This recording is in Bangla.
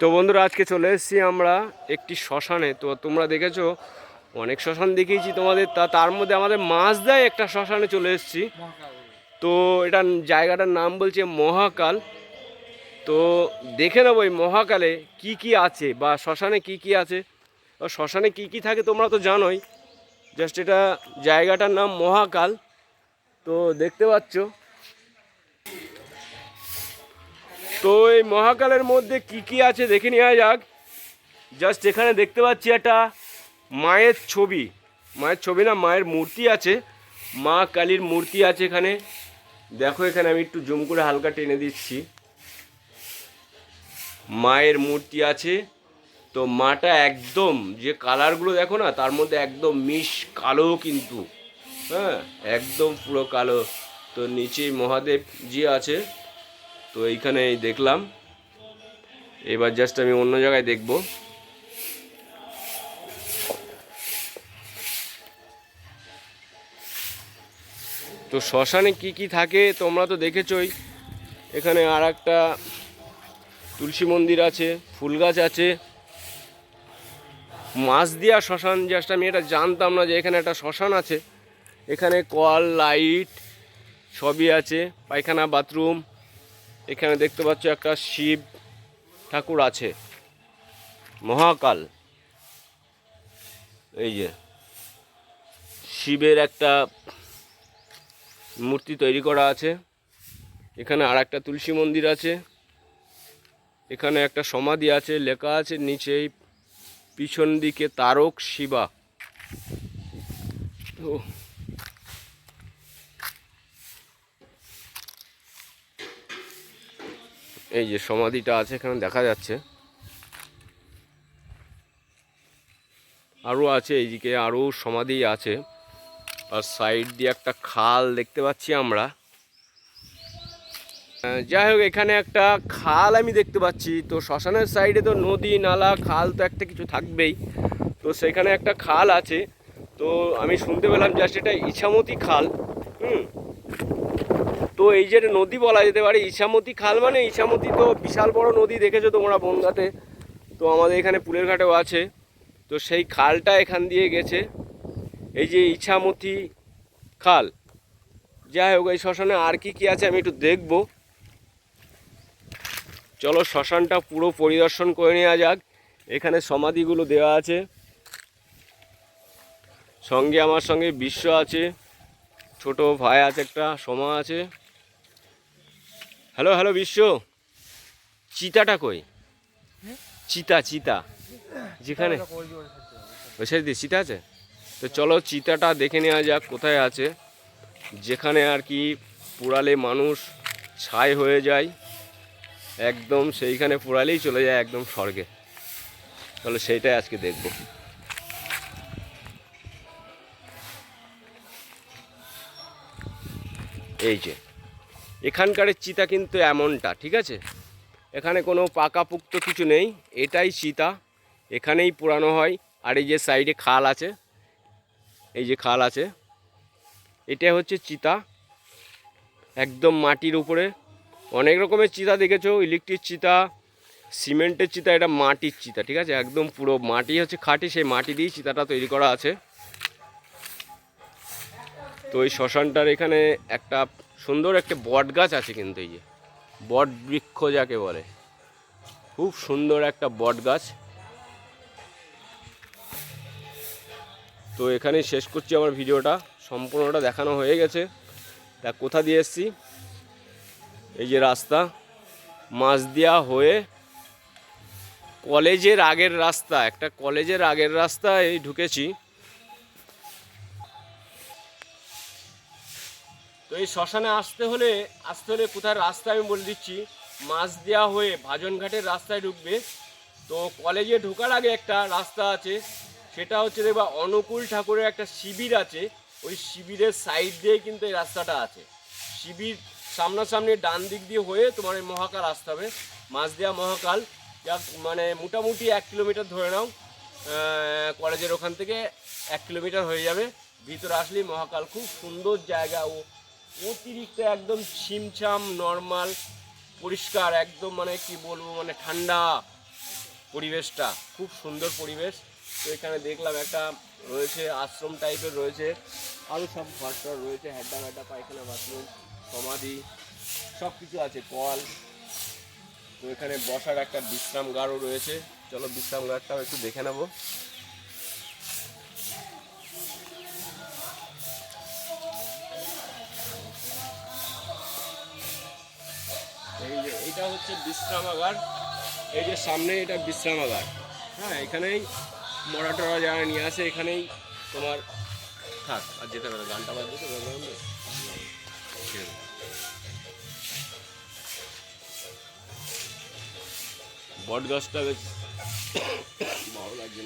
তো বন্ধুরা, আজকে চলে এসেছি আমরা একটি শ্মশানে। তো তোমরা দেখেছ, অনেক শ্মশান দেখিয়েছি তোমাদের। তা, তার মধ্যে আমাদের মাছ দেয় একটা শ্মশানে চলে এসেছি। তো এটা জায়গাটার নাম বলছে মহাকাল। তো দেখে নেব এই মহাকালে কি কি আছে বা শ্মশানে কি কি আছে। শ্মশানে কি কি থাকে তোমরা তো জানোই। জাস্ট এটা জায়গাটার নাম মহাকাল। তো দেখতে পাচ্ছ তো এই মহাকালের মধ্যে কি কি আছে দেখে নেওয়া যাক। জাস্ট এখানে দেখতে পাচ্ছি একটা মায়ের ছবি। মায়ের ছবি না, মায়ের মূর্তি আছে। মা কালীর মূর্তি আছে এখানে। দেখো এখানে আমি একটু জুম করে হালকা টেনে দিচ্ছি। মায়ের মূর্তি আছে। তো মাটা একদম, যে কালারগুলো দেখো না, তার মধ্যে একদম মিশ কালো কিন্তু। হ্যাঁ একদম পুরো কালো। তো নিচেই মহাদেব জি আছে। তো এইখানে দেখলাম। এবার জাস্ট আমি অন্য জায়গায় দেখব। তো শ্মশানে কি কি থাকে তোমরা তো দেখেছই। এখানে আর একটা তুলসী মন্দির আছে, ফুল গাছ আছে। মাছ দিয়া শ্মশান জাস্ট আমি এটা জানতাম না যে এখানে একটা শ্মশান আছে। এখানে কল, লাইট সবই আছে, পায়খানা, বাথরুম। এখানে দেখতে পাচ্ছ একটা শিব ঠাকুর আছে। মহাকাল। এই যে, শিবের একটা মূর্তি তৈরি করা আছে। এখানে আর একটা তুলসী মন্দির আছে। এখানে একটা সমাধি আছে, লেখা আছে নিচেই পিছন দিকে তারক শিবা। ও এই যে সমাধিটা আছে এখানে দেখা যাচ্ছে। আরও আছে এইদিকে আরও সমাধি আছে। আর সাইড দিয়ে একটা খাল দেখতে পাচ্ছি আমরা। যাই হোক, এখানে একটা খাল আমি দেখতে পাচ্ছি। তো শ্মশানের সাইডে তো নদী, নালা, খাল তো একটা কিছু থাকবেই। তো সেখানে একটা খাল আছে। তো আমি শুনতে পেলাম জাস্ট এটা ইছামতি খাল। হুম তো এই যে নদী বলা যেতে পারে, ইছামতি খাল মানে ইছামতি তো বিশাল বড় নদী দেখেছ তোমরা বনগাতে তো আমাদের এখানে পুলের ঘাটেও আছে। তো সেই খালটা এখান দিয়ে গেছে। এই যে ইছামতি খাল। যাই হোক, এই শ্মশানে আর কি কি আছে আমি একটু দেখব। চলো শ্মশানটা পুরো পরিদর্শন করে নেওয়া যাক। এখানে সমাধিগুলো দেওয়া আছে। সঙ্গে আমার সঙ্গে বিশ্ব আছে। ছোট ভাই আছে একটা, সমা আছে। হ্যালো হ্যালো, বিশ্ব। চিতাটা কই? চিতা চিতা। যেখানে ওই সাইড দিয়ে চিতা আছে? তো চলো চিতাটা দেখে নেওয়া যাক কোথায় আছে। যেখানে আর কি পুরালে মানুষ ছাই হয়ে যায়। একদম সেইখানে পুরালেই চলে যায় একদম স্বর্গে। তাহলে সেইটাই আজকে দেখব। এই যে। এখানকারের চিতা কিন্তু এমনটা, ঠিক আছে? এখানে কোনো পাকাপুক্ত কিছু নেই, এটাই চিতা। এখানেই পুরানো হয়, আর এই যে সাইডে খাল আছে, এই যে খাল আছে, এটা হচ্ছে চিতা। একদম মাটির উপরে। অনেক রকমের চিতা দেখেছ, ইলেকট্রিক চিতা, সিমেন্টের চিতা, এটা মাটির চিতা, ঠিক আছে? একদম পুরো মাটি হচ্ছে খাটি, সেই মাটি দিয়েই চিতাটা তৈরি করা আছে। তো এই শ্মশানটার এখানে একটা সুন্দর একটা বট গাছ আছে কিন্তু এই যে। বট বৃক্ষ যাকে বলে। খুব সুন্দর একটা বট গাছ। তো এখানেই শেষ করছি আমার ভিডিওটা। সম্পূর্ণটা দেখানো হয়ে গেছে। তা কোথা দিয়ে এসছি? এই যে রাস্তা। মাছ দিয়া হয়ে কলেজের আগের রাস্তা। একটা কলেজের আগের রাস্তা এই ঢুকেছি। তো এই শ্মশানে আসতে হলে আসতে হলে কোথায় রাস্তা আমি বলে দিচ্ছি। মাছ দেওয়া হয়ে ভাজনঘাটের রাস্তায় ঢুকবে। তো কলেজে ঢোকার আগে একটা রাস্তা আছে, সেটা হচ্ছে দেখবা অনুকূল ঠাকুরের একটা শিবির আছে। ওই শিবিরের সাইড দিয়ে কিন্তু এই রাস্তাটা আছে। শিবির সামনাসামনি ডান দিক দিয়ে হয়ে তোমার এই মহাকাল আসতে হবে। মাছ দেওয়া মহাকাল, যা মানে মোটামুটি এক কিলোমিটার ধরে নাও। কলেজের ওখান থেকে এক কিলোমিটার হয়ে যাবে। ভিতরে আসলেই মহাকাল। খুব সুন্দর জায়গা ও অতিরিক্ত একদম ছিমছাম নর্মাল পরিষ্কার, একদম মানে কি বলব মানে ঠান্ডা পরিবেশটা। খুব সুন্দর পরিবেশ। তো এখানে দেখলাম একটা রয়েছে আশ্রম টাইপের রয়েছে। আরও সব ঘর টর রয়েছে হ্যাড্ডা ভ্যাড্ডা পায়খানা বাথরুম সমাধি সব কিছু আছে, কল। তো এখানে বসার একটা বিশ্রামগারও রয়েছে। চলো বিশ্রামগারটাও একটু দেখে নেব। হচ্ছে বিশ্রামাগার এই যে সামনে এটা বিশ্রামাগার হ্যাঁ এখানেই মরা টরা যারা নিয়ে আসে, এখানেই তোমার থাক, আর যেতে পারে, গানটা বাজবে তো গান বাজবে? ঠিক আছে। বট গাছটা বেশ ভালো লাগছে